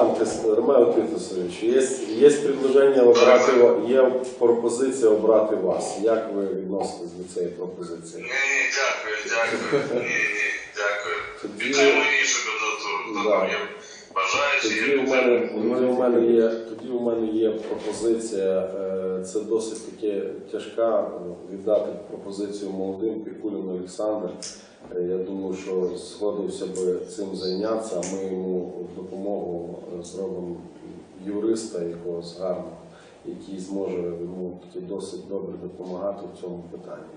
Роман, Роман Титусович, є, є предложення обрати, є пропозиція обрати вас. Як ви відноситесь до цієї пропозиції? Ні, ні, дякую, дякую. Ні, ні, дякую. Тоді- Підтримую іншу кандидатуру. Да. Є бажаючі. Тоді у мене, тоді у мене є, тоді у мене є пропозиція. е, Це досить таки тяжка е, віддати пропозицію молодим Пікуліну Олександр. Е, Я думаю, що згодився би цим зайнятися, а ми йому е, зробимо юриста якогось гарного, який зможе йому досить добре допомагати в цьому питанні.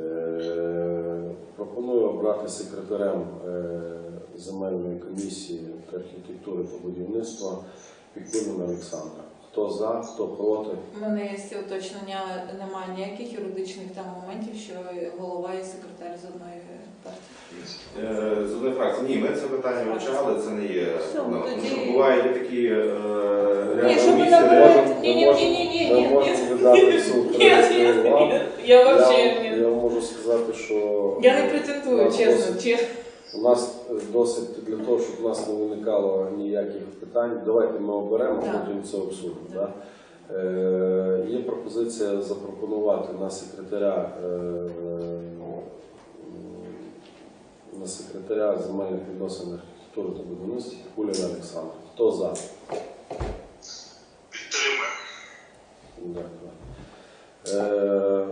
Е, Пропоную обрати секретарем е, земельної комісії архітектури та будівництва Пікуліна Олександра. Хто за, хто проти? У мене є всі уточнення, немає ніяких юридичних там моментів, що голова і секретар з одної партії. Е, З одної фракції. Ні, ми це питання вивчали, це не є. Проблема. Тому що бувають такі е, Ні, ви Ні, ні, ні, ні, ні, Ми ні, можемо віддати всю Ні, територію ні, вам. ні. Я Я, вообще ні. я можу сказати, що Я не у претендую, нас чесно. досить- чесно. У нас досить для того, щоб у нас не виникало ніяких питань. Давайте ми оберемо, Так. потім це обсудимо. Да? Е, є пропозиція запропонувати на секретаря е, на секретаря земельних відносин архітектури та будівництва Куліна Олександра. Хто за? Підтримую. Дякую. Е,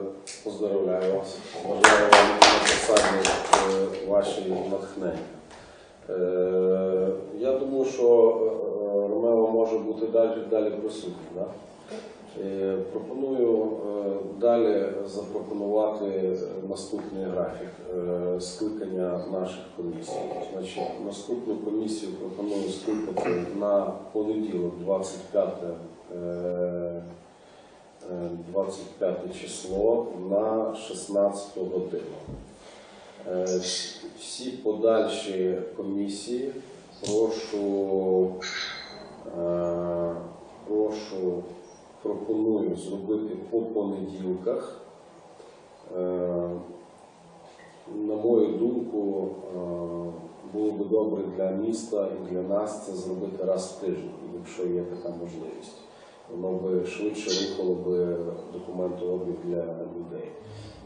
поздравляю вас. Бажаю вам на посаді е, ваші натхнення. Е, я думаю, що е, Ромео може бути далі, далі присутній. Да? Е, пропоную е, далі запропонувати наступний графік е, скликання наших комісій. Значить, наступну комісію пропоную скликати на понеділок, 25 е, е, 25 число на 16 годину. Всі подальші комісії прошу, пропоную зробити по понеділках. Е, На мою думку, е, було би добре для міста і для нас це зробити раз в тиждень, якщо є така можливість. Воно би швидше рухало би документообіг для людей.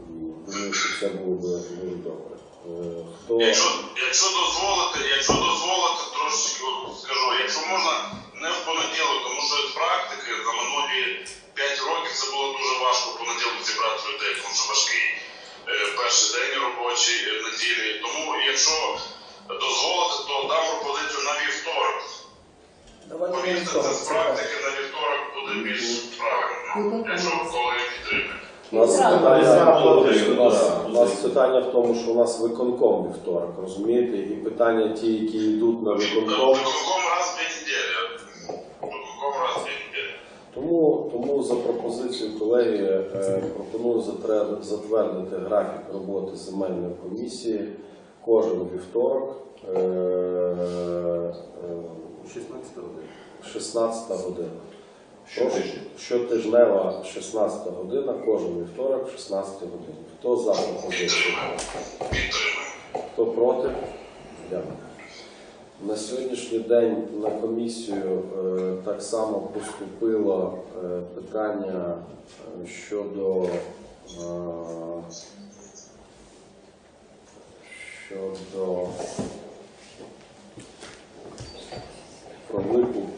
І думаю, що це було би дуже добре. Е, Хто Якщо, якщо дозволити, якщо дозволити, Це з практики на вівторок буде більш правильно, якщо колеги підтримують. У нас питання, у нас, у нас питання в тому, що у нас виконком вівторок, розумієте? І питання ті, які йдуть на виконком. Виконком раз в дві неділі. Виконком раз в дві. Тому, тому за пропозицією колеги е, пропоную затвердити графік роботи земельної комісії кожен вівторок. е, 16 година. Щотижня. Щотижнева 16 година, кожен вівторок 16 годин. Хто за пропозицію? Хто проти? Дякую. На сьогоднішній день на комісію е, так само поступило е, питання е, щодо, е, щодо про викуп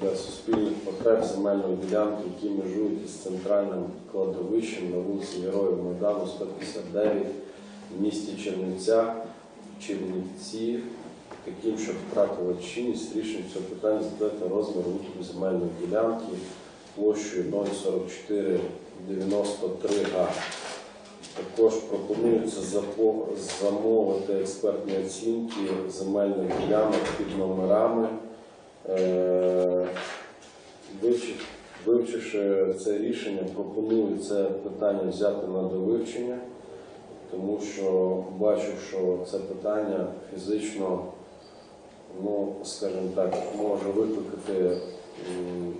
для суспільних потреб земельної ділянки, які межують із центральним кладовищем на вулиці Героїв Майдану 159 в місті Чернівця, Чернівці, таким, що втратила чинність рішень цього питання затвердити розмір викупу земельної ділянки площею 04493 га. Також пропонується замовити експертні оцінки земельних ділянок під номерами. Е, Вивчивши це рішення, пропоную це питання взяти на довивчення, тому що бачу, що це питання фізично, ну, скажімо так, може викликати м,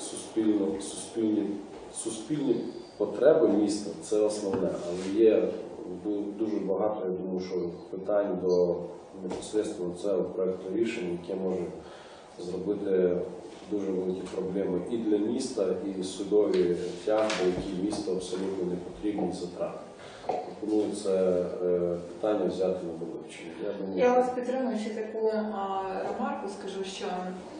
суспільну, суспільні, суспільні потреби міста, це основне, але є дуже багато, я думаю, що питань до непосередньо цього проекту рішення, яке може зробити дуже великі проблеми і для міста, і судові тягли, які місту абсолютно не потрібні затрати. Пропоную це е, питання взяти на вивчення. Я думаю, Я вас підтримую ще таку а, ремарку. Скажу, що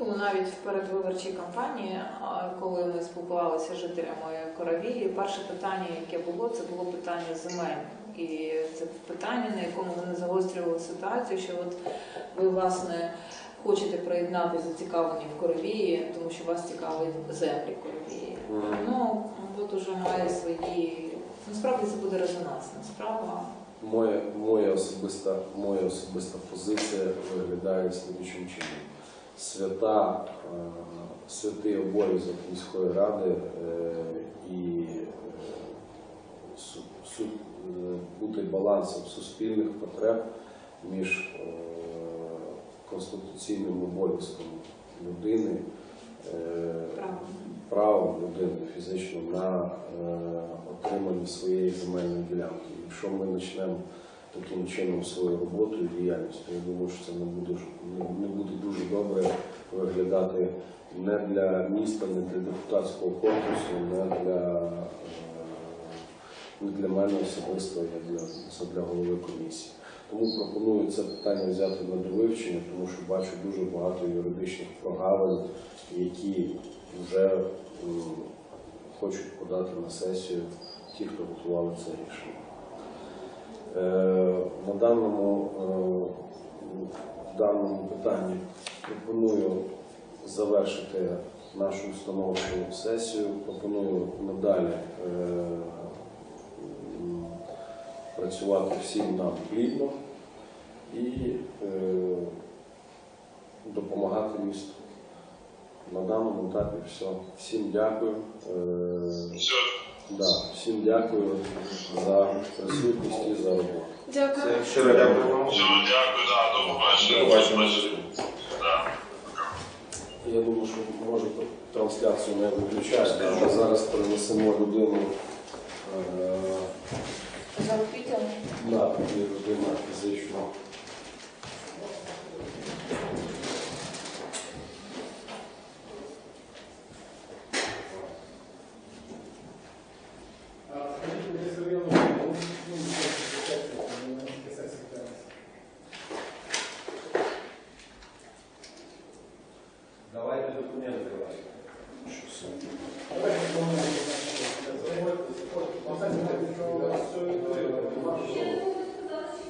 ну навіть в передвиборчій кампанії, а, коли ми спілкувалися з жителями Коровії, перше питання, яке було, це було питання земель. І це питання, на якому вони загострювали ситуацію, що от ви власне хочете приєднатися зацікавлені в Коровії, тому що вас цікавить землі Коровії. Ну от уже має свої. Насправді це буде резонансна справа. Моя, моя, особиста, моя особиста позиція виглядає слідчим чином. Свята, е, святий обов'язок міської ради е, і е, бути балансом суспільних потреб між конституційним обов'язком людини. е, правом людини фізично на е, отримання своєї земельної ділянки. Якщо ми почнемо таким чином свою роботу і діяльність, то я думаю, що це не буде, не- буде дуже добре виглядати не для міста, не для депутатського корпусу, не для, е, не для мене особисто, як для, для голови комісії. Тому пропоную це питання взяти на довивчення, тому що бачу дуже багато юридичних прогавин, які вже хочуть подати на сесію ті, хто готували це рішення. Е, На даному, е, даному питанні пропоную завершити нашу установчу сесію. Пропоную надалі е, працювати всім нам плідно і е, допомагати місту. На даному етапі все. Всім дякую. Е, да, всім дякую за присутність і за роботу. Дякую. Це щиро дякую вам. Все, дякую, да, до побачення. До побачення. Да. Я думаю, що може трансляцію не виключати. Ми зараз перенесемо людину е, Людина фізично